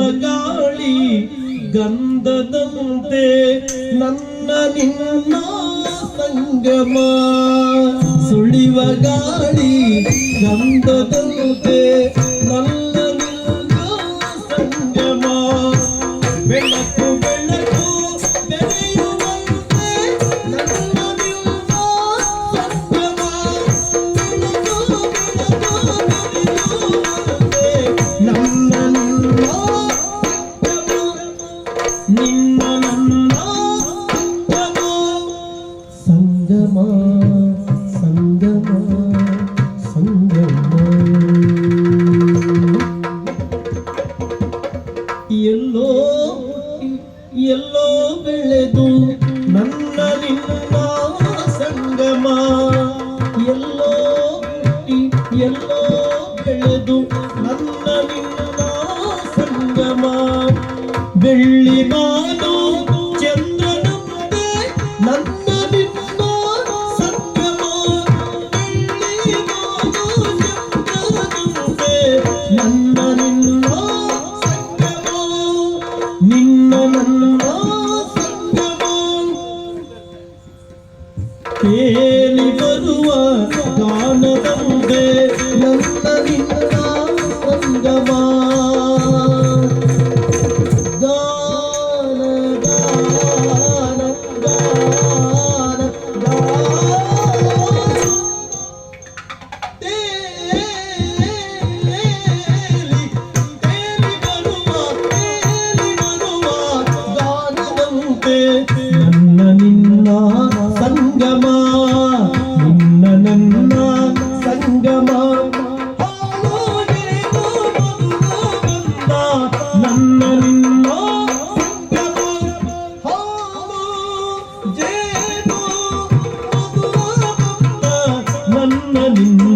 ಗಾಳಿ ಗಂಧದಂತೆ ನನ್ನ ನಿನ್ನ ಸಂಗಮ. ಸುಳಿವ ಗಾಳಿ ಗಂಧದಂತೆ ನನ್ನ ನಿನ್ನ ಸಂಗಮ. ಬೆಳಕು ಬೆಳಕು ಎಲ್ಲೋ ಎಲ್ಲೋ ಬೆಳೆದು ನನ್ನ ನಿನ್ನ ಸಂಗಮ. ಎಲ್ಲೋ ಎಲ್ಲೋ ಬೆಳೆದು ನನ್ನ ನಿನ್ನ ಸಂಗಮ. ಬೆಳ್ಳಿ ಬಾನು ஞானமன்றோ சங்கமோ ಕೇಳಿ ಬರುವ ಗಾನದಂತೆ ನನ್ನ ನಿನ್ನ Mm-hmm.